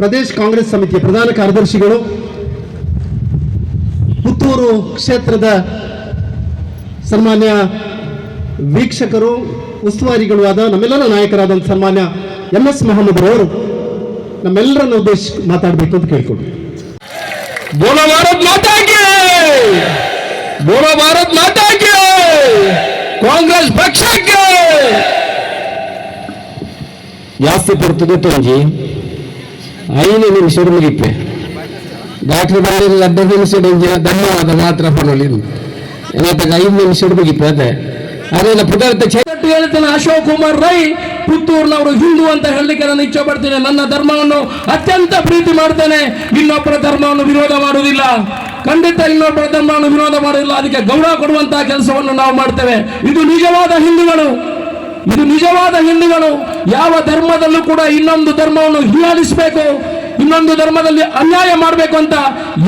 ಪ್ರದೇಶ ಕಾಂಗ್ರೆಸ್ ಸಮಿತಿಯ ಪ್ರಧಾನ ಕಾರ್ಯದರ್ಶಿಗಳು ಪುತ್ತೂರು ಕ್ಷೇತ್ರದ ಸನ್ಮಾನ್ಯ ವೀಕ್ಷಕರು ಉಸ್ತುವಾರಿಗಳು ಆದ ನಮ್ಮೆಲ್ಲರ ನಾಯಕರಾದಂಥ ಸನ್ಮಾನ್ಯ ಎಂ ಎಸ್ ಮೊಹಮ್ಮದ್ ಅವರು ನಮ್ಮೆಲ್ಲರನ್ನು ಉದ್ದೇಶ ಮಾತಾಡಬೇಕು ಅಂತ ಕೇಳ್ಕೊಂಡು. ಭಾರತ್ ಭಾರತ್ ಕಾಂಗ್ರೆಸ್ ಪಕ್ಷಕ್ಕೆ! ಜಾಸ್ತಿ ಬರ್ತದೆ ತೊಂಜಿ. ಐದು ನಿಮಿಷ ಮುಗಿಪ್ಪೆ ಡಾಕ್ಟರ್ ಬಂದಿಲ್ಲ ಅರ್ಧ ನಿಮಿಷ ಇಂಜಿನ ಧನ್ಯವಾದ ಮಾತ್ರ ಪಡೋಲಿ ಏನಂತ ಐದು ನಿಮಿಷ ಮುಗಿಪ್ಪೆ ಅದೇ. ಅದೇನ ಪದಾರ್ಥ ಹೇಳ್ತೇನೆ, ಅಶೋಕ್ ಕುಮಾರ್ ರೈ, ಪುತ್ತೂರಿನವರು ಹಿಂದೂ ಅಂತ ಹೇಳಲಿಕ್ಕೆ ನಾನು ಇಚ್ಛೆ ಪಡ್ತೇನೆ ನನ್ನ ಧರ್ಮವನ್ನು ಅತ್ಯಂತ ಪ್ರೀತಿ ಮಾಡ್ತೇನೆ. ಇನ್ನೊಬ್ಬರ ಧರ್ಮವನ್ನು ವಿರೋಧ ಮಾಡುವುದಿಲ್ಲ. ಖಂಡಿತ ಇನ್ನೊಬ್ಬರ ಧರ್ಮವನ್ನು ವಿರೋಧ ಮಾಡುವುದಿಲ್ಲ. ಅದಕ್ಕೆ ಗೌರವ ಕೊಡುವಂತಹ ಕೆಲಸವನ್ನು ನಾವು ಮಾಡ್ತೇವೆ. ಇದು ನಿಜವಾದ ಹಿಂದೂಗಳು. ಇದು ನಿಜವಾದ ಹಿಂದೂಗಳು. ಯಾವ ಧರ್ಮದಲ್ಲೂ ಕೂಡ ಇನ್ನೊಂದು ಧರ್ಮವನ್ನು ಹೀಯಾಳಿಸಬೇಕು, ಇನ್ನೊಂದು ಧರ್ಮದಲ್ಲಿ ಅನ್ಯಾಯ ಮಾಡಬೇಕು ಅಂತ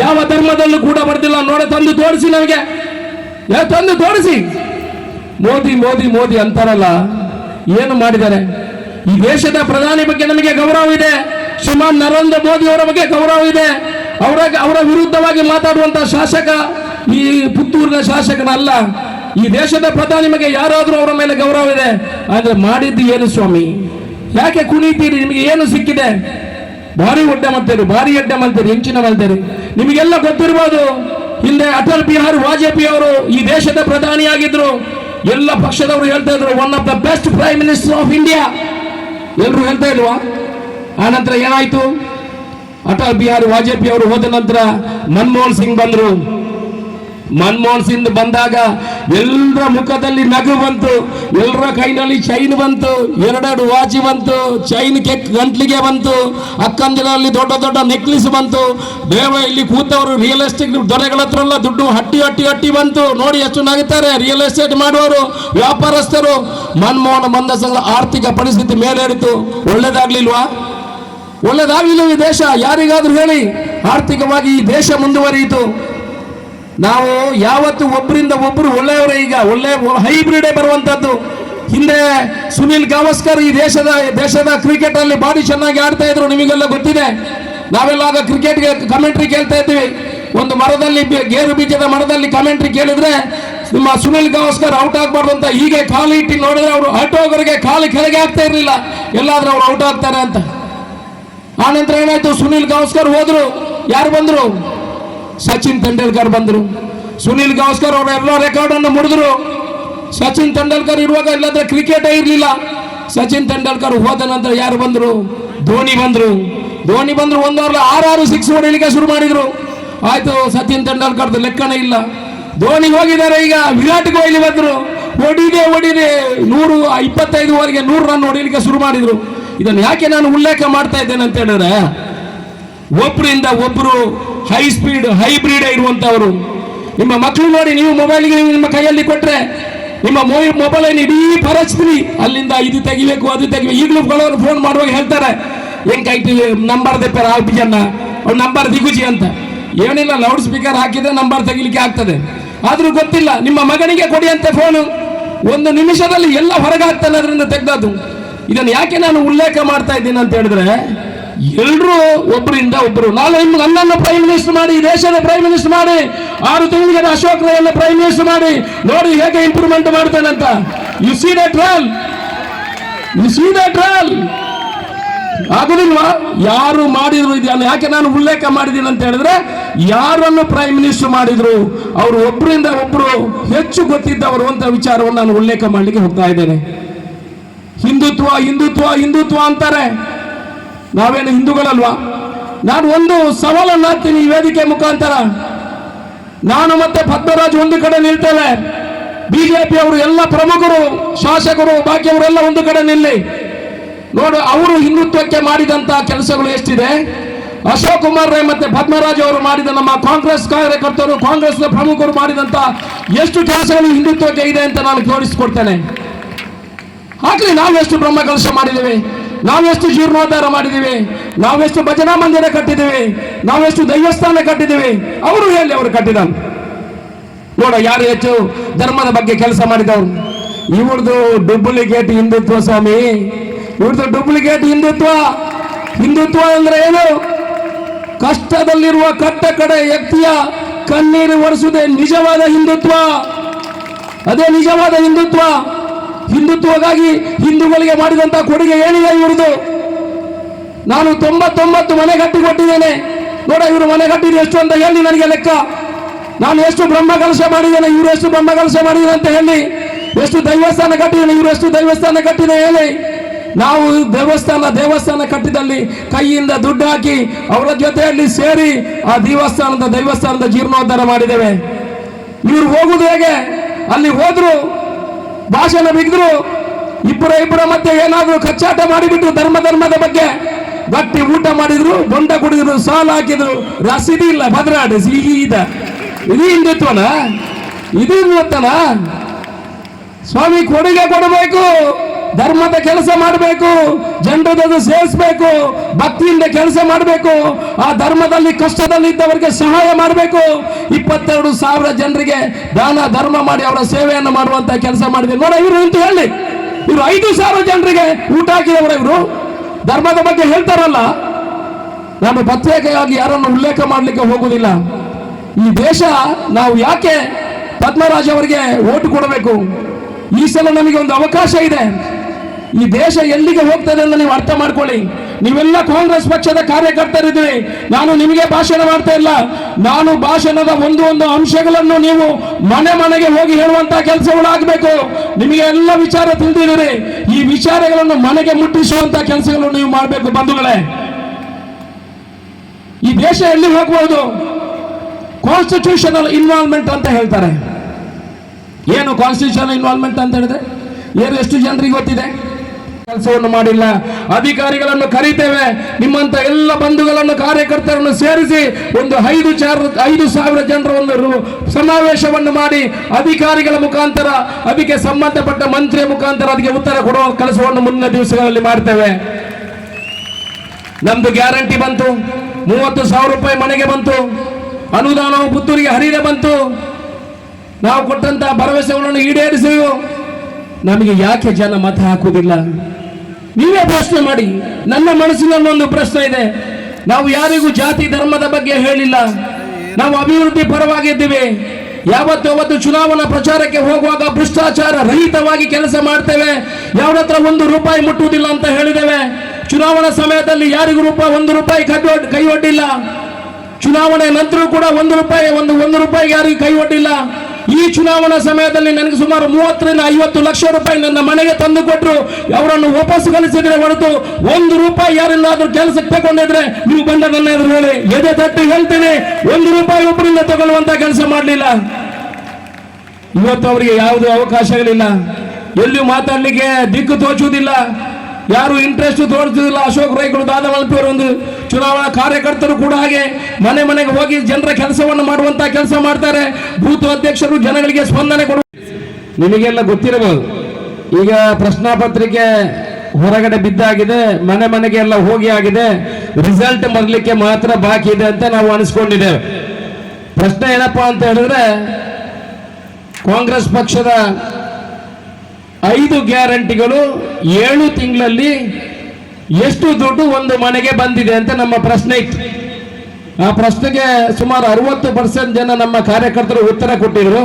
ಯಾವ ಧರ್ಮದಲ್ಲೂ ಕೂಡ ಬರ್ತಿಲ್ಲ ನೋಡ, ತಂದು ತೋರಿಸಿ ನಮಗೆ ತಂದು ತೋರಿಸಿ. ಮೋದಿ ಮೋದಿ ಮೋದಿ ಅಂತಾರಲ್ಲ, ಏನು ಮಾಡಿದ್ದಾರೆ? ಈ ದೇಶದ ಪ್ರಧಾನಿ ಬಗ್ಗೆ ನಮಗೆ ಗೌರವ ಇದೆ. ಶ್ರೀಮಾನ್ ನರೇಂದ್ರ ಮೋದಿ ಅವರ ಬಗ್ಗೆ ಗೌರವ ಇದೆ. ಅವರ ಅವರ ವಿರುದ್ಧವಾಗಿ ಮಾತಾಡುವಂತ ಶಾಸಕ ಈ ಪುತ್ತೂರಿನ ಶಾಸಕನಲ್ಲ. ಈ ದೇಶದ ಪ್ರಧಾನಿ ನಿಮಗೆ ಯಾರಾದರೂ ಅವರ ಮೇಲೆ ಗೌರವ ಇದೆ? ಆದ್ರೆ ಮಾಡಿದ್ದು ಏನು ಸ್ವಾಮಿ? ಯಾಕೆ ಕುಣಿತೀರಿ? ನಿಮಗೆ ಏನು ಸಿಕ್ಕಿದೆ? ಭಾರಿ ಒಡ್ಡೆ ಮಾಡ್ತೀರಿ ಭಾರಿ ಅಡ್ಡೆ ಮಾಡ್ತೀರಿ ಹೆಂಚಿನ ಮಾಡ್ತೀರಿ ನಿಮಗೆಲ್ಲ ಗೊತ್ತಿರ್ಬೋದು, ಹಿಂದೆ ಅಟಲ್ ಬಿಹಾರಿ ವಾಜಪೇಯಿ ಅವರು ಈ ದೇಶದ ಪ್ರಧಾನಿಯಾಗಿದ್ರು ಎಲ್ಲ ಪಕ್ಷದವರು ಹೇಳ್ತಾ ಇದ್ರು one of the best prime minister of India ಎಲ್ಲರೂ ಹೇಳ್ತಾ ಇಲ್ವಾ? ಆ ನಂತರ ಏನಾಯ್ತು? ಅಟಲ್ ಬಿಹಾರಿ ವಾಜಪೇಯಿ ಅವರು ಹೋದ ನಂತರ ಮನಮೋಹನ್ ಸಿಂಗ್ ಬಂದ್ರು. ಮನಮೋಹನ್ ಸಿಂಗ್ ಬಂದಾಗ ಎಲ್ಲರ ಮುಖದಲ್ಲಿ ನಗು ಬಂತು, ಎಲ್ಲರ ಕೈನಲ್ಲಿ ಚೈನ್ ಬಂತು, ಎರಡೆರಡು ವಾಚಿ ಬಂತು ಚೈನ್ ಕೆಕ್ ಗಂಟ್ಲಿಗೆ ಬಂತು ಅಕ್ಕಂದಿನಲ್ಲಿ ದೊಡ್ಡ ದೊಡ್ಡ ನೆಕ್ಲಿಸ್ ಬಂತು. ದೇವ ಇಲ್ಲಿ ಕೂತವರು ರಿಯಲ್ ಎಸ್ಟೇಟ್ ದೊರೆಗಳ ಹತ್ರ ಎಲ್ಲ ದುಡ್ಡು ಹಟ್ಟಿ ಹಟ್ಟಿ ಹಟ್ಟಿ ಬಂತು. ನೋಡಿ ಎಷ್ಟು ನಗುತ್ತಾರೆ ರಿಯಲ್ ಎಸ್ಟೇಟ್ ಮಾಡುವವರು, ವ್ಯಾಪಾರಸ್ಥರು. ಮನಮೋಹನ ಬಂದ ಸಂಘ ಆರ್ಥಿಕ ಪರಿಸ್ಥಿತಿ ಮೇಲೇರಿತು. ಒಳ್ಳೇದಾಗ್ಲಿಲ್ವಾ? ಒಳ್ಳೇದಾಗ್ಲಿಲ್ಲ ಈ ದೇಶ. ಯಾರಿಗಾದ್ರೂ ಹೇಳಿ, ಆರ್ಥಿಕವಾಗಿ ಈ ದೇಶ ಮುಂದುವರಿಯಿತು. ನಾವು ಯಾವತ್ತು ಒಬ್ಬರಿಂದ ಒಬ್ಬರು ಒಳ್ಳೆಯವರೇ ಈಗ, ಒಳ್ಳೆ ಹೈಬ್ರಿಡೇ ಬರುವಂತದ್ದು. ಹಿಂದೆ ಸುನಿಲ್ ಗಾವಸ್ಕರ್ ಈ ದೇಶದ ದೇಶದ ಕ್ರಿಕೆಟ್ ಅಲ್ಲಿ ಬಾರಿ ಚೆನ್ನಾಗಿ ಆಡ್ತಾ ಇದ್ರು, ನಿಮಗೆಲ್ಲ ಗೊತ್ತಿದೆ. ನಾವೆಲ್ಲ ಆಗ ಕ್ರಿಕೆಟ್ಗೆ ಕಮೆಂಟ್ರಿ ಕೇಳ್ತಾ ಇದ್ವಿ. ಒಂದು ಮರದಲ್ಲಿ ಗೇರು ಬೀಜದ ಮರದಲ್ಲಿ ಕಮೆಂಟ್ರಿ ಕೇಳಿದ್ರೆ, ನಿಮ್ಮ ಸುನಿಲ್ ಗಾವಸ್ಕರ್ ಔಟ್ ಆಗ್ಬಾರ್ದು ಅಂತ ಹೀಗೆ ಕಾಲು ಇಟ್ಟು ನೋಡಿದ್ರೆ ಅವರು ಔಟ್ ಹೋಗೋರಿಗೆ ಕಾಲು ಕೆಳಗೆ ಆಗ್ತಾ ಇರಲಿಲ್ಲ. ಎಲ್ಲಾದ್ರೂ ಅವ್ರು ಔಟ್ ಆಗ್ತಾರೆ ಅಂತ. ಆನಂತರ ಏನಾಯ್ತು? ಸುನಿಲ್ ಗಾವಸ್ಕರ್ ಹೋದ್ರು. ಯಾರು ಬಂದ್ರು? ಸಚಿನ್ ತೆಂಡೂಲ್ಕರ್ ಬಂದರು. ಸುನಿಲ್ ಗವಾಸ್ಕರ್ ಅವರ ಎಲ್ಲ ರೆಕಾರ್ಡ್ ಅನ್ನು ಮುರಿದ್ರು. ಸಚಿನ್ ತೆಂಡೂಲ್ಕರ್ ಇರುವಾಗ ಇಲ್ಲದ್ರೆ ಕ್ರಿಕೆಟೇ ಇರಲಿಲ್ಲ. ಸಚಿನ್ ತೆಂಡೂಲ್ಕರ್ ಹೋದ ನಂತರ ಯಾರು ಬಂದರು? ಧೋನಿ ಬಂದರು. ಧೋನಿ ಬಂದರು ಒಂದವರ್ಲ ಆರಾರು ಸಿಕ್ಸ್ ಹೊಡಿಲಿಕ್ಕೆ ಶುರು ಮಾಡಿದ್ರು. ಆಯಿತು, ಸಚಿನ್ ತೆಂಡೂಲ್ಕರ್ದು ಲೆಕ್ಕನೇ ಇಲ್ಲ. ಧೋನಿ ಹೋಗಿದ್ದಾರೆ ಈಗ, ವಿರಾಟ್ ಕೊಹ್ಲಿ ಬಂದರು. ಹೊಡಿದೆ ಹೊಡಿದೆ. ನೂರು ಇಪ್ಪತ್ತೈದುವರೆಗೆ ನೂರು ರನ್ ಹೊಡಿಲಿಕ್ಕೆ ಶುರು ಮಾಡಿದ್ರು. ಇದನ್ನು ಯಾಕೆ ನಾನು ಉಲ್ಲೇಖ ಮಾಡ್ತಾ ಇದ್ದೇನೆ ಅಂತ ಹೇಳಿದ್ರೆ ಒಬ್ಬರಿಂದ ಒಬ್ಬರು ಹೈ ಸ್ಪೀಡ್ ಹೈಬ್ರಿಡ್ ಇರುವಂತವರು ನಿಮ್ಮ ಮಕ್ಕಳು ನೋಡಿ, ನೀವು ಮೊಬೈಲ್ಗೆ ನಿಮ್ಮ ಕೈಯಲ್ಲಿ ಕೊಟ್ರೆ, ನಿಮ್ಮ ಮೊಬೈಲ್ ಇಡೀ ಪರಚ್ತೀರಿ ಅಲ್ಲಿಂದ ಇದು ತೆಗಿಬೇಕು, ಅದು ತೆಗಿಬೇಕು. ಈಗಲೂ ಕೆಲವರು ಫೋನ್ ಮಾಡುವಾಗ ಹೇಳ್ತಾರೆ ಹೆಂಗ್ ನಂಬರ್ ನಂಬರ್ ದೆಪ್ಪರ ಜನ ಅವ್ರು ನಂಬರ್ ದಿಗುಜಿ ಅಂತ. ಏನಿಲ್ಲ ಲೌಡ್ ಸ್ಪೀಕರ್ ಹಾಕಿದ್ರೆ ನಂಬರ್ ತೆಗಿಲಿಕ್ಕೆ ಆಗ್ತದೆ. ಆದರೂ ಗೊತ್ತಿಲ್ಲ, ನಿಮ್ಮ ಮಗನಿಗೆ ಕೊಡಿ ಅಂತೆ ಫೋನು ಒಂದು ನಿಮಿಷದಲ್ಲಿ ಎಲ್ಲ ಹೊರಗಾಗ್ತಾನೆ, ಅದರಿಂದ ತೆಗ್ದದ್ದು. ಇದನ್ನು ಯಾಕೆ ನಾನು ಉಲ್ಲೇಖ ಮಾಡ್ತಾ ಇದ್ದೀನಿ ಅಂತ ಹೇಳಿದ್ರೆ ಎಲ್ಲರೂ ಒಬ್ಬರಿಂದ ಒಬ್ಬರು ನಾನು ನಿಮ್ಗೆ ನನ್ನನ್ನು ಪ್ರೈಮ್ ಮಿನಿಸ್ಟರ್ ಮಾಡಿ ದೇಶದ ಪ್ರೈಮ್ ಮಿನಿಸ್ಟರ್ ಮಾಡಿ, ಆರು ತಿಂಗಳಿಗೆ ಅಶೋಕ್ ಪ್ರೈಮ್ ಮಿನಿಸ್ಟರ್ ಮಾಡಿ, ನೋಡಿ ಹೇಗೆ ಇಂಪ್ರೂವ್ಮೆಂಟ್ ಮಾಡ್ತೇನೆ ಅಂತ. You see that troll you see that troll ಆಗುದಿಲ್ವಾ? ಯಾರು ಮಾಡಿದ್ರು ಇದೆಯಲ್ಲ ಯಾಕೆ ನಾನು ಉಲ್ಲೇಖ ಮಾಡಿದ್ದೀನಿ ಅಂತ ಹೇಳಿದ್ರೆ, ಯಾರನ್ನು ಪ್ರೈಮ್ ಮಿನಿಸ್ಟರ್ ಮಾಡಿದ್ರು? ಅವರು ಒಬ್ಬರಿಂದ ಒಬ್ಬರು ಹೆಚ್ಚು ಗೊತ್ತಿದ್ದವರು ಅಂತ ವಿಚಾರವನ್ನು ನಾನು ಉಲ್ಲೇಖ ಮಾಡಲಿಕ್ಕೆ ಹೋಗ್ತಾ ಇದ್ದೇನೆ. ಹಿಂದುತ್ವ ಹಿಂದುತ್ವ ಹಿಂದುತ್ವ ಅಂತಾರೆ. ನಾವೇನು ಹಿಂದೂಗಳಲ್ವಾ? ನಾನು ಒಂದು ಸವಾಲನ್ನು ಹಾಕ್ತೀನಿ ಈ ವೇದಿಕೆ ಮುಖಾಂತರ. ನಾನು ಮತ್ತೆ ಪದ್ಮರಾಜ್ ಒಂದು ಕಡೆ ನಿಲ್ತೇವೆ ಬಿಜೆಪಿ ಅವರು ಎಲ್ಲ ಪ್ರಮುಖರು, ಶಾಸಕರು, ಬಾಕಿಯವರೆಲ್ಲ ಒಂದು ಕಡೆ ನಿಲ್ಲಿ. ನೋಡು, ಅವರು ಹಿಂದುತ್ವಕ್ಕೆ ಮಾಡಿದಂತ ಕೆಲಸಗಳು ಎಷ್ಟಿದೆ? ಅಶೋಕ್ ಕುಮಾರ್ ರೈ ಮತ್ತೆ ಪದ್ಮರಾಜ್ ಅವರು ಮಾಡಿದ ನಮ್ಮ ಕಾಂಗ್ರೆಸ್ ಕಾರ್ಯಕರ್ತರು, ಕಾಂಗ್ರೆಸ್ನ ಪ್ರಮುಖರು ಮಾಡಿದಂತ ಎಷ್ಟು ಕೆಲಸಗಳು ಹಿಂದುತ್ವಕ್ಕೆ ಇದೆ ಅಂತ ನಾನು ತೋರಿಸಿಕೊಡ್ತೇನೆ. ಆಗ್ಲಿ ಎಷ್ಟು ಬ್ರಹ್ಮ ಕೆಲಸ ಮಾಡಿದ್ದೀವಿ. ನಾವೆಷ್ಟು ಜೀರ್ಣೋದ್ಧಾರ ಮಾಡಿದ್ದೀವಿ? ನಾವೆಷ್ಟು ಭಜನಾ ಮಂದಿರ ಕಟ್ಟಿದ್ದೀವಿ? ನಾವೆಷ್ಟು ದೈವಸ್ಥಾನ ಕಟ್ಟಿದ್ದೀವಿ? ಅವರು ಹೇಳಿ ಅವರು ಕಟ್ಟಿದ. ನೋಡ, ಯಾರು ಹೆಚ್ಚು ಧರ್ಮದ ಬಗ್ಗೆ ಕೆಲಸ ಮಾಡಿದವರು? ಇವ್ರದ್ದು ಡುಪ್ಲಿಕೇಟ್ ಹಿಂದುತ್ವ, ಸ್ವಾಮಿ. ಇವ್ರದ್ದು ಡುಪ್ಲಿಕೇಟ್ ಹಿಂದುತ್ವ. ಹಿಂದುತ್ವ ಅಂದ್ರೆ ಏನು? ಕಷ್ಟದಲ್ಲಿರುವ ಕಟ್ಟ ಕಡೆ ವ್ಯಕ್ತಿಯ ಕಣ್ಣೀರು ಒರೆಸುವುದೇ ನಿಜವಾದ ಹಿಂದುತ್ವ. ಅದೇ ನಿಜವಾದ ಹಿಂದುತ್ವ. ಹಿಂದುತ್ವಗಾಗಿ ಹಿಂದೂಗಳಿಗೆ ಮಾಡಿದಂತ ಕೊಡುಗೆ ಏನಿದೆ ಇವ್ರದ್ದು? ನಾನು ತೊಂಬತ್ತೊಂಬತ್ತು ಮನೆ ಕಟ್ಟಿ ಕೊಟ್ಟಿದ್ದೇನೆ ನೋಡ, ಇವರು ಮನೆ ಕಟ್ಟಿದ್ದು ಎಷ್ಟು ಅಂತ ಹೇಳಿ ನನಗೆ ಲೆಕ್ಕ. ನಾನು ಎಷ್ಟು ಬ್ರಹ್ಮ ಕಲಶ ಮಾಡಿದ್ದೇನೆ, ಇವರು ಎಷ್ಟು ಬ್ರಹ್ಮ ಕಲಶ ಮಾಡಿದ್ದೇನೆ ಅಂತ ಹೇಳಿ. ಎಷ್ಟು ದೈವಸ್ಥಾನ ಕಟ್ಟಿದ್ದೇನೆ, ಇವರು ಎಷ್ಟು ದೈವಸ್ಥಾನ ಕಟ್ಟಿದೆ ಹೇಳಿ. ನಾವು ದೇವಸ್ಥಾನ ದೇವಸ್ಥಾನ ಕಟ್ಟಿದಲ್ಲಿ ಕೈಯಿಂದ ದುಡ್ಡು ಹಾಕಿ ಅವರ ಜೊತೆಯಲ್ಲಿ ಸೇರಿ ಆ ದೇವಸ್ಥಾನದ ದೈವಸ್ಥಾನದ ಜೀರ್ಣೋದ್ಧಾರ ಮಾಡಿದ್ದೇವೆ. ಇವರು ಹೋಗುದು ಹೇಗೆ? ಅಲ್ಲಿ ಹೋದ್ರು ಭಾಷಣ ಬಿಗಿದ್ರು, ಇಬ್ಬರ ಇಬ್ಬರ ಮಧ್ಯೆ ಏನಾದರೂ ಕಚ್ಚಾಟ ಮಾಡಿಬಿಟ್ಟು ಧರ್ಮ ಧರ್ಮದ ಬಗ್ಗೆ ಗಟ್ಟಿ ಊಟ ಮಾಡಿದ್ರು ಬೊಂಡ ಕುಡಿದ್ರು, ಸಾಲ ಹಾಕಿದ್ರು. ರಸೀದಿ ಇಲ್ಲ, ಭದ್ರಾಡ, ಸಿಹಿ ಇದ. ಇದು ಹಿಂದುತ್ವನ ಇದು ಹಿಂದುತ್ವನ ಸ್ವಾಮಿ ಕೊಡುಗೆ ಕೊಡಬೇಕು. ಧರ್ಮದ ಕೆಲಸ ಮಾಡಬೇಕು ಜನರದ್ದು ಸೇರಿಸಬೇಕು, ಭಕ್ತಿಯಿಂದ ಕೆಲಸ ಮಾಡಬೇಕು, ಆ ಧರ್ಮದಲ್ಲಿ ಕಷ್ಟದಲ್ಲಿದ್ದವರಿಗೆ ಸಹಾಯ ಮಾಡಬೇಕು. ಇಪ್ಪತ್ತೆರಡು ಸಾವಿರ ಜನರಿಗೆ ದಾನ, ಧರ್ಮ ಮಾಡಿ ಅವರ ಸೇವೆಯನ್ನು ಮಾಡುವಂತ ಕೆಲಸ ಮಾಡಿದೆ. ನೋಡ ಇವರು ಅಂತ ಹೇಳಿ. ಇವರು ಐದು ಸಾವಿರ ಜನರಿಗೆ ಊಟ ಹಾಕಿದವರು ಇವರು. ಧರ್ಮದ ಬಗ್ಗೆ ಹೇಳ್ತಾರಲ್ಲ. ನಾನು ಪ್ರತ್ಯೇಕವಾಗಿ ಯಾರನ್ನು ಉಲ್ಲೇಖ ಮಾಡಲಿಕ್ಕೆ ಹೋಗುವುದಿಲ್ಲ ಈ ದೇಶ ನಾವು ಯಾಕೆ ಪದ್ಮರಾಜ್ ಅವರಿಗೆ ಓಟು ಕೊಡಬೇಕು? ಈ ಸಲ ನಮಗೆ ಒಂದು ಅವಕಾಶ ಇದೆ. ಈ ದೇಶ ಎಲ್ಲಿಗೆ ಹೋಗ್ತದೆ ಅಂತ ನೀವು ಅರ್ಥ ಮಾಡ್ಕೊಳ್ಳಿ. ನೀವೆಲ್ಲ ಕಾಂಗ್ರೆಸ್ ಪಕ್ಷದ ಕಾರ್ಯಕರ್ತರಿದ್ದೀರಿ. ನಾನು ನಿಮಗೆ ಭಾಷಣ ಮಾಡ್ತಾ ಇಲ್ಲ. ನಾನು ಭಾಷಣದ ಒಂದು ಒಂದು ಅಂಶಗಳನ್ನು ನೀವು ಮನೆ ಮನೆಗೆ ಹೋಗಿ ಹೇಳುವಂತ ಕೆಲಸಗಳು ಆಗಬೇಕು. ನಿಮಗೆ ಎಲ್ಲ ವಿಚಾರ ತಿಳಿದಿದ್ದೀರಿ. ಈ ವಿಚಾರಗಳನ್ನು ಮನೆಗೆ ಮುಟ್ಟಿಸುವಂತ ಕೆಲಸಗಳನ್ನು ನೀವು ಮಾಡಬೇಕು ಬಂಧುಗಳೇ. ಈ ದೇಶ ಎಲ್ಲಿ ಹೋಗಬಹುದು ಕಾನ್ಸ್ಟಿಟ್ಯೂಷನಲ್ ಇನ್ವಾಲ್ವ್ಮೆಂಟ್ ಅಂತ ಹೇಳ್ತಾರೆ. ಏನು ಕಾನ್ಸ್ಟಿಟ್ಯೂಷನಲ್ ಇನ್ವಾಲ್ವ್ಮೆಂಟ್ ಅಂತ ಹೇಳಿದ್ರೆ? ಏನು ಎಷ್ಟು ಜನರಿಗೆ ಗೊತ್ತಿದೆ? ಕೆಲಸವನ್ನು ಮಾಡಿಲ್ಲ. ಅಧಿಕಾರಿಗಳನ್ನು ಕರೀತೇವೆ. ನಿಮ್ಮಂತ ಎಲ್ಲ ಬಂಧುಗಳನ್ನು, ಕಾರ್ಯಕರ್ತರನ್ನು ಸೇರಿಸಿ ಒಂದು ಐದು ಚಾರ, ಐದು ಸಾವಿರ ಜನರ ಒಂದು ಸಮಾವೇಶವನ್ನು ಮಾಡಿ ಅಧಿಕಾರಿಗಳ ಮುಖಾಂತರ, ಅದಕ್ಕೆ ಸಂಬಂಧಪಟ್ಟ ಮಂತ್ರಿಯ ಮುಖಾಂತರ ಅದಕ್ಕೆ ಉತ್ತರ ಕೊಡುವ ಕೆಲಸವನ್ನು ಮುಂದಿನ ದಿವಸಗಳಲ್ಲಿ ಮಾಡ್ತೇವೆ. ನಮ್ದು ಗ್ಯಾರಂಟಿ ಬಂತು. ಮೂವತ್ತು ಸಾವಿರ ರೂಪಾಯಿ ಮನೆಗೆ ಬಂತು. ಅನುದಾನವು ಪುತ್ತೂರಿಗೆ ಹರಿದೆ ಬಂತು. ನಾವು ಕೊಟ್ಟಂತಹ ಭರವಸೆಗಳನ್ನು ಈಡೇರಿಸಿವು ನಮಗೆ ಯಾಕೆ ಜನ ಮತ ಹಾಕುವುದಿಲ್ಲ? ನೀವೇ ಪ್ರಶ್ನೆ ಮಾಡಿ. ನನ್ನ ಮನಸ್ಸಿನಲ್ಲಿ ಒಂದು ಪ್ರಶ್ನೆ ಇದೆ. ನಾವು ಯಾರಿಗೂ ಜಾತಿ ಧರ್ಮದ ಬಗ್ಗೆ ಹೇಳಿಲ್ಲ. ನಾವು ಅಭಿವೃದ್ಧಿ ಪರವಾಗಿದ್ದೀವಿ. ಯಾವತ್ತು ಅವತ್ತು ಚುನಾವಣಾ ಪ್ರಚಾರಕ್ಕೆ ಹೋಗುವಾಗ ಭ್ರಷ್ಟಾಚಾರ ರಹಿತವಾಗಿ ಕೆಲಸ ಮಾಡ್ತೇವೆ. ಯಾವ್ರ ಒಂದು ರೂಪಾಯಿ ಮುಟ್ಟುವುದಿಲ್ಲ ಅಂತ ಹೇಳಿದ್ದೇವೆ. ಚುನಾವಣಾ ಸಮಯದಲ್ಲಿ ಯಾರಿಗೂ ರೂಪಾಯಿ ಒಂದು ರೂಪಾಯಿ ಕೈ ಒಡ್- ಕೈ ಒಡ್ಡಿಲ್ಲ ಚುನಾವಣೆ ನಂತರ ಕೂಡ ಒಂದು ರೂಪಾಯಿ ಒಂದು ಒಂದು ರೂಪಾಯಿ ಯಾರಿಗೂ ಕೈ ಒಡ್ಡಿಲ್ಲ ಈ ಚುನಾವಣಾ ಸಮಯದಲ್ಲಿ ನನಗೆ ಸುಮಾರು ಮೂವತ್ತರಿಂದ ಐವತ್ತು ಲಕ್ಷ ರೂಪಾಯಿ ನನ್ನ ಮನೆಗೆ ತಂದು ಕೊಟ್ಟರು ಅವರನ್ನು ವಾಪಸ್ ಕಲಿಸಿದ್ರೆ ಹೊರತು ಒಂದು ರೂಪಾಯಿ ಯಾರಿಲ್ಲಾದ್ರೂ ಕೆಲಸಕ್ಕೆ ತಗೊಂಡಿದ್ರೆ ನೀವು ಬಂದ ನನ್ನ ಹೇಳಿ. ಎದೆ ತಟ್ಟಿ ಹೇಳ್ತೇನೆ, ಒಂದು ರೂಪಾಯಿ ಒಬ್ಬರಿಂದ ತಗೊಳ್ಳುವಂತ ಕೆಲಸ ಮಾಡಲಿಲ್ಲ. ಇವತ್ತು ಅವರಿಗೆ ಯಾವುದೇ ಅವಕಾಶಗಳಿಲ್ಲ ಎಲ್ಲಿಯೂ ಮಾತಾಡ್ಲಿಕ್ಕೆ ದಿಕ್ಕು ತೋಚುವುದಿಲ್ಲ. ಯಾರು ಇಂಟ್ರೆಸ್ಟ್ ತೋರಿಸುವುದಿಲ್ಲ. ಅಶೋಕ್ ರೈಗಳು ದಾದ ಮಲ್ಪಿಯವರು ಒಂದು ಚುನಾವಣಾ ಕಾರ್ಯಕರ್ತರು ಕೂಡ ಹಾಗೆ ಮನೆ ಮನೆಗೆ ಹೋಗಿ ಜನರ ಕೆಲಸವನ್ನು ಮಾಡುವಂತಹ ಕೆಲಸ ಮಾಡ್ತಾರೆ. ಬೂತ್ ಅಧ್ಯಕ್ಷರು ಜನಗಳಿಗೆ ಸ್ಪಂದನೆ ಕೊಡು ನಿಮಗೆಲ್ಲ ಗೊತ್ತಿರಬಹುದು. ಈಗ ಪ್ರಶ್ನಾ ಪತ್ರಿಕೆ ಹೊರಗಡೆ ಬಿದ್ದಾಗಿದೆ, ಮನೆ ಮನೆಗೆ ಎಲ್ಲ ಹೋಗಿ ಆಗಿದೆ ರಿಸಲ್ಟ್ ಬರಲಿಕ್ಕೆ ಮಾತ್ರ ಬಾಕಿ ಇದೆ ಅಂತ ನಾವು ಅನಿಸ್ಕೊಂಡಿದ್ದೇವೆ. ಪ್ರಶ್ನೆ ಏನಪ್ಪ ಅಂತ ಹೇಳಿದ್ರೆ, ಕಾಂಗ್ರೆಸ್ ಪಕ್ಷದ ಐದು ಗ್ಯಾರಂಟಿಗಳು ಏಳು ತಿಂಗಳಲ್ಲಿ ಎಷ್ಟು ದುಡ್ಡು ಒಂದು ಮನೆಗೆ ಬಂದಿದೆ ಅಂತ ನಮ್ಮ ಪ್ರಶ್ನೆ ಇತ್ತು. ಆ ಪ್ರಶ್ನೆಗೆ ಸುಮಾರು ಅರವತ್ತು ಪರ್ಸೆಂಟ್ ಜನ ನಮ್ಮ ಕಾರ್ಯಕರ್ತರು ಉತ್ತರ ಕೊಟ್ಟಿದ್ರು.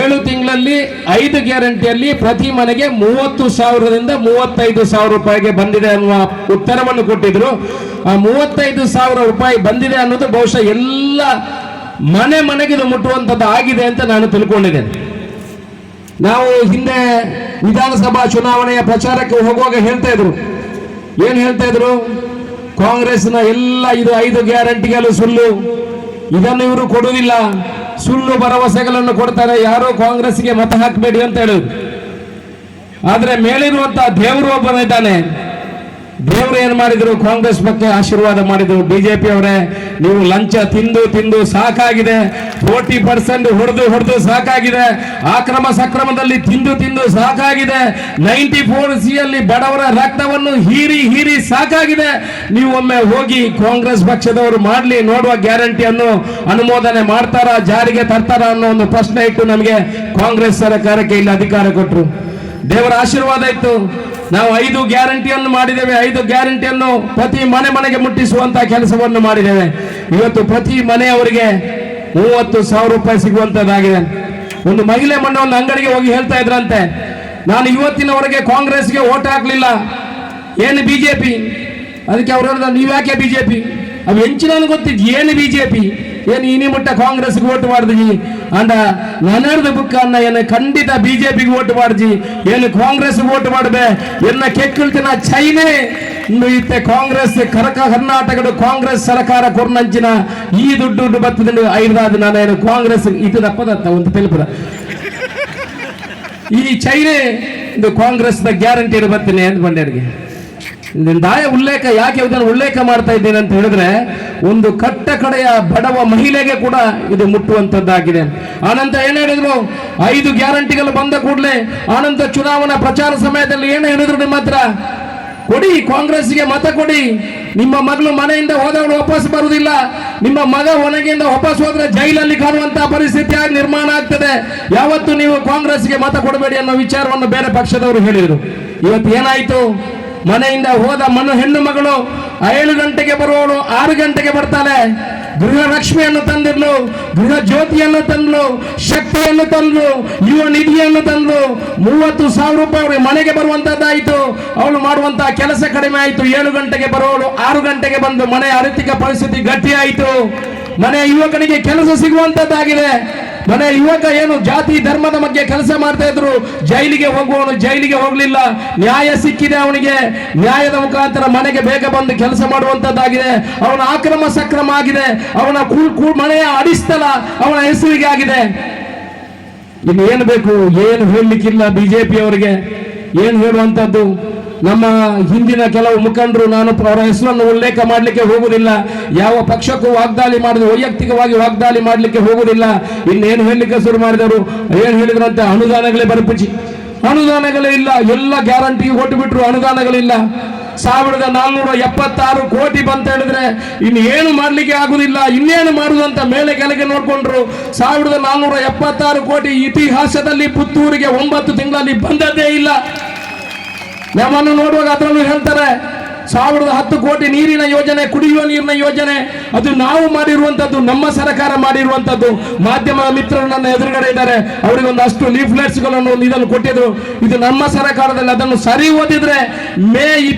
ಏಳು ತಿಂಗಳಲ್ಲಿ ಐದು ಗ್ಯಾರಂಟಿಯಲ್ಲಿ ಪ್ರತಿ ಮನೆಗೆ ಮೂವತ್ತು ಸಾವಿರದಿಂದ ಮೂವತ್ತೈದು ಸಾವಿರ ರೂಪಾಯಿಗೆ ಬಂದಿದೆ ಅನ್ನುವ ಉತ್ತರವನ್ನು ಕೊಟ್ಟಿದ್ರು. ಆ ಮೂವತ್ತೈದು ಸಾವಿರ ರೂಪಾಯಿ ಬಂದಿದೆ ಅನ್ನೋದು ಬಹುಶಃ ಎಲ್ಲ ಮನೆ ಮನೆಗೆ ಮುಟ್ಟುವಂಥದ್ದು ಆಗಿದೆ ಅಂತ ನಾನು ತಿಳ್ಕೊಂಡಿದ್ದೇನೆ. ನಾವು ಹಿಂದೆ ವಿಧಾನಸಭಾ ಚುನಾವಣೆಯ ಪ್ರಚಾರಕ್ಕೆ ಹೋಗುವಾಗ ಹೇಳ್ತಾ ಇದ್ರು. ಏನ್ ಹೇಳ್ತಾ ಇದ್ರು? ಕಾಂಗ್ರೆಸ್ನ ಎಲ್ಲ ಇದು ಐದು ಗ್ಯಾರಂಟಿಗಳು ಸುಳ್ಳು. ಇದನ್ನು ಇವರು ಕೊಡುವುದಿಲ್ಲ. ಸುಳ್ಳು ಭರವಸೆಗಳನ್ನು ಕೊಡ್ತಾರೆ. ಯಾರು ಕಾಂಗ್ರೆಸ್ಗೆ ಮತ ಹಾಕಬೇಡಿ ಅಂತ ಹೇಳಿದ್ರು. ಆದ್ರೆ ಮೇಲಿರುವಂತಹ ದೇವರು ಒಬ್ಬನಿದ್ದಾನೆ ದೇವರು ಏನ್ ಮಾಡಿದ್ರು? ಕಾಂಗ್ರೆಸ್ ಬಗ್ಗೆ ಆಶೀರ್ವಾದ ಮಾಡಿದ್ರು. ಬಿಜೆಪಿ ಅವರೇ, ನೀವು ಲಂಚ ತಿಂದು ತಿಂದು ಸಾಕಾಗಿದೆ. ಫೋರ್ಟಿ ಪರ್ಸೆಂಟ್ ಹೊಡೆದು ಹೊಡೆದು ಸಾಕಾಗಿದೆ. ಆಕ್ರಮ ಸಕ್ರಮದಲ್ಲಿ ತಿಂದು ತಿಂದು ಸಾಕಾಗಿದೆ. ನೈಂಟಿ ಫೋರ್ ಸಿಯಲ್ಲಿ ಬಡವರ ರಕ್ತವನ್ನು ಹೀರಿ ಹೀರಿ ಸಾಕಾಗಿದೆ. ನೀವು ಒಮ್ಮೆ ಹೋಗಿ ಕಾಂಗ್ರೆಸ್ ಪಕ್ಷದವರು ಮಾಡಲಿ, ನೋಡುವ ಗ್ಯಾರಂಟಿಯನ್ನು ಅನುಮೋದನೆ ಮಾಡ್ತಾರ, ಜಾರಿಗೆ ತರ್ತಾರ ಅನ್ನೋ ಒಂದು ಪ್ರಶ್ನೆ ಇಟ್ಟು ನಮಗೆ ಕಾಂಗ್ರೆಸ್ ಸರ್ಕಾರಕ್ಕೆ ಇಲ್ಲಿ ಅಧಿಕಾರ ಕೊಟ್ಟರು ದೇವರ ಆಶೀರ್ವಾದ ಇತ್ತು. ನಾವು ಐದು ಗ್ಯಾರಂಟಿಯನ್ನು ಮಾಡಿದ್ದೇವೆ. ಐದು ಗ್ಯಾರಂಟಿಯನ್ನು ಪ್ರತಿ ಮನೆ ಮನೆಗೆ ಮುಟ್ಟಿಸುವಂತಹ ಕೆಲಸವನ್ನು ಮಾಡಿದ್ದೇವೆ. ಇವತ್ತು ಪ್ರತಿ ಮನೆಯವರಿಗೆ ಮೂವತ್ತು ಸಾವಿರ ರೂಪಾಯಿ ಸಿಗುವಂತದ್ದಾಗಿದೆ. ಒಂದು ಮಹಿಳೆ ಮೊನ್ನೆ ಒಂದು ಅಂಗಡಿಗೆ ಹೋಗಿ ಹೇಳ್ತಾ ಇದ್ರಂತೆ, ನಾನು ಇವತ್ತಿನವರೆಗೆ ಕಾಂಗ್ರೆಸ್ಗೆ ಓಟ್ ಹಾಕ್ಲಿಲ್ಲ. ಏನು ಬಿಜೆಪಿ? ಅದಕ್ಕೆ ಅವ್ರು ಹೇಳಿದ ನೀವು ಯಾಕೆ ಬಿಜೆಪಿ? ಅವು ಹೆಂಚಿನ ಗೊತ್ತಿದ್ದು ಏನು ಬಿಜೆಪಿ? ಏನು ಇನಿ ಮುಟ್ಟ ಕಾಂಗ್ರೆಸ್ಗೆ ಓಟ್ ಮಾಡಿದ್ವಿ ಅಂದ ನನರ್ದ ಬುಕ್ಕ ಅನ್ನ ಏನು ಖಂಡಿತ ಬಿಜೆಪಿಗೆ ಓಟ್ ಮಾಡಿದ್ವಿ ಏನು ಕಾಂಗ್ರೆಸ್ ಓಟ್ ಮಾಡಬೆ ಎನ್ನ ಕೆಕ್ಕಿಳ್ತಿನ ಚೈನೆ? ಇತ್ತೆ ಕಾಂಗ್ರೆಸ್, ಕರಕ ಕರ್ನಾಟಕದ ಕಾಂಗ್ರೆಸ್ ಸರ್ಕಾರ ಕೊರ್ನಂಚಿನ ಈ ದುಡ್ಡು ದುಡ್ಡು ಬರ್ತದೆ ಐದಾದ ನಾನು ಏನು ಕಾಂಗ್ರೆಸ್ ಇದು ತಪ್ಪದತ್ತ ಒಂದು ತೆಲುಪದ ಈ ಚೈನೆ, ಇದು ಕಾಂಗ್ರೆಸ್ ಗ್ಯಾರಂಟಿ ಬರ್ತೀನಿ ಅಂತ ಇದನ್ನ ದಾಯ ಉಲ್ಲೇಖ ಯಾಕೆ ಇದನ್ನು ಉಲ್ಲೇಖ ಮಾಡ್ತಾ ಇದ್ದೇನೆ ಅಂತ ಹೇಳಿದ್ರೆ, ಒಂದು ಕಟ್ಟ ಕಡೆಯ ಬಡವ ಮಹಿಳೆಗೆ ಕೂಡ ಇದು ಮುಟ್ಟುವಂತದ್ದಾಗಿದೆ ಆನಂತ ಏನ್ ಹೇಳಿದ್ರು? ಐದು ಗ್ಯಾರಂಟಿಗಳು ಬಂದ ಕೂಡಲೇ ಆನಂತ ಚುನಾವಣಾ ಪ್ರಚಾರ ಸಮಯದಲ್ಲಿ ಏನು ಹೇಳಿದ್ರು ನಿಮ್ಮ ಹತ್ರ? ಕೊಡಿ ಕಾಂಗ್ರೆಸ್ಗೆ ಮತ ಕೊಡಿ. ನಿಮ್ಮ ಮಗಳು ಮನೆಯಿಂದ ಹೋದವಳು ವಾಪಸ್ ಬರುವುದಿಲ್ಲ. ನಿಮ್ಮ ಮಗ ಒಣಗಿಯಿಂದ ವಾಪಸ್ ಹೋದ್ರೆ ಜೈಲಲ್ಲಿ ಕಾಣುವಂತಹ ಪರಿಸ್ಥಿತಿ ನಿರ್ಮಾಣ ಆಗ್ತದೆ. ಯಾವತ್ತು ನೀವು ಕಾಂಗ್ರೆಸ್ಗೆ ಮತ ಕೊಡಬೇಡಿ ಅನ್ನೋ ವಿಚಾರವನ್ನು ಬೇರೆ ಪಕ್ಷದವರು ಹೇಳಿದರು. ಇವತ್ತು ಏನಾಯ್ತು? ಮನೆಯಿಂದ ಹೋದ ಮನು ಹೆಣ್ಣು ಮಗಳು ಏಳು ಗಂಟೆಗೆ ಬರುವವಳು ಆರು ಗಂಟೆಗೆ ಬರ್ತಾಳೆ. ಗೃಹ ಲಕ್ಷ್ಮಿಯನ್ನು ತಂದಿದ್ಲು ಗೃಹ ಜ್ಯೋತಿಯನ್ನು ತಂದ್ಲು, ಶಕ್ತಿಯನ್ನು ತಂದ್ಲು, ಯುವ ನಿಧಿಯನ್ನು ತಂದ್ಲು. ಮೂವತ್ತು ಸಾವಿರ ರೂಪಾಯಿ ಮನೆಗೆ ಬರುವಂತದ್ದಾಯಿತು. ಅವಳು ಮಾಡುವಂತಹ ಕೆಲಸ ಕಡಿಮೆ ಆಯಿತು. ಏಳು ಗಂಟೆಗೆ ಬರುವವಳು ಆರು ಗಂಟೆಗೆ ಬಂದು ಮನೆಯ ಆರ್ಥಿಕ ಪರಿಸ್ಥಿತಿ ಗಟ್ಟಿಯಾಯಿತು. ಮನೆಯ ಯುವಕನಿಗೆ ಕೆಲಸ ಸಿಗುವಂತದ್ದಾಗಿದೆ. ಮನೆ ಯುವಕ ಏನು ಜಾತಿ ಧರ್ಮದ ಬಗ್ಗೆ ಕೆಲಸ ಮಾಡ್ತಾ ಇದ್ರು, ಜೈಲಿಗೆ ಹೋಗುವವನು ಜೈಲಿಗೆ ಹೋಗ್ಲಿಲ್ಲ. ನ್ಯಾಯ ಸಿಕ್ಕಿದೆ ಅವನಿಗೆ. ನ್ಯಾಯದ ಮುಖಾಂತರ ಮನೆಗೆ ಬೇಗ ಬಂದು ಕೆಲಸ ಮಾಡುವಂತದ್ದಾಗಿದೆ. ಅವನ ಆಕ್ರಮ ಸಕ್ರಮ ಆಗಿದೆ. ಅವನ ಮನೆಯ ಅಡಿಸ್ತಲ ಅವನ ಹೆಸರಿಗೆ ಆಗಿದೆ. ಇನ್ನು ಏನು ಬೇಕು? ಏನು ಹೇಳಲಿಕ್ಕಿಲ್ಲ ಬಿಜೆಪಿ ಅವರಿಗೆ ಏನು ಹೇಳುವಂತದ್ದು? ನಮ್ಮ ಹಿಂದಿನ ಕೆಲವು ಮುಖಂಡರು, ನಾನು ಅವರ ಹೆಸರನ್ನು ಉಲ್ಲೇಖ ಮಾಡಲಿಕ್ಕೆ ಹೋಗುವುದಿಲ್ಲ. ಯಾವ ಪಕ್ಷಕ್ಕೂ ವಾಗ್ದಾಳಿ ಮಾಡಿದ್ರು ವೈಯಕ್ತಿಕವಾಗಿ ವಾಗ್ದಾಳಿ ಮಾಡಲಿಕ್ಕೆ ಹೋಗುವುದಿಲ್ಲ. ಇನ್ನೇನು ಹೇಳಲಿಕ್ಕೆ ಶುರು ಮಾಡಿದರು? ಏನು ಹೇಳಿದ್ರಂತೆ? ಅನುದಾನಗಳೇ ಬರಪಿಚಿ ಅನುದಾನಗಳೇ ಇಲ್ಲ. ಎಲ್ಲ ಗ್ಯಾರಂಟಿ ಕೊಟ್ಟು ಬಿಟ್ರು ಅನುದಾನಗಳಿಲ್ಲ. ಸಾವಿರದ ನಾಲ್ನೂರ ಎಪ್ಪತ್ತಾರು ಕೋಟಿ ಬಂತ ಹೇಳಿದ್ರೆ ಇನ್ನೇನು ಮಾಡ್ಲಿಕ್ಕೆ ಆಗುದಿಲ್ಲ. ಇನ್ನೇನು ಮಾಡುದಂತ ಮೇಲೆ ಕೆಳಗೆ ನೋಡ್ಕೊಂಡ್ರು. ಸಾವಿರದ ನಾಲ್ನೂರ ಎಪ್ಪತ್ತಾರು ಕೋಟಿ ಇತಿಹಾಸದಲ್ಲಿ ಪುತ್ತೂರಿಗೆ ಒಂಬತ್ತು ತಿಂಗಳಲ್ಲಿ ಬಂದದ್ದೇ ಇಲ್ಲ. ನಮ್ಮನ್ನು ನೋಡುವಾಗ ಅದರಲ್ಲೂ ಹೇಳ್ತಾರೆ, ಸಾವಿರದ ಹತ್ತು ಕೋಟಿ ನೀರಿನ ಯೋಜನೆ, ಕುಡಿಯುವ ನೀರಿನ ಯೋಜನೆ, ಅದು ನಾವು ಮಾಡಿರುವಂತದ್ದು ನಮ್ಮ ಸರ್ಕಾರ ಮಾಡಿರುವಂತದ್ದು ಮಾಧ್ಯಮ ಮಿತ್ರರು ನನ್ನ ಎದುರುಗಡೆ ಇದ್ದಾರೆ ಅವರಿಗೆ ಒಂದು ಅಷ್ಟು ಗಳನ್ನು ಇದನ್ನು ಕೊಟ್ಟಿದ್ರು. ಇದು ನಮ್ಮ ಸರ್ಕಾರದಲ್ಲಿ ಅದನ್ನು ಸರಿ ಓದಿದ್ರೆ ಮೇ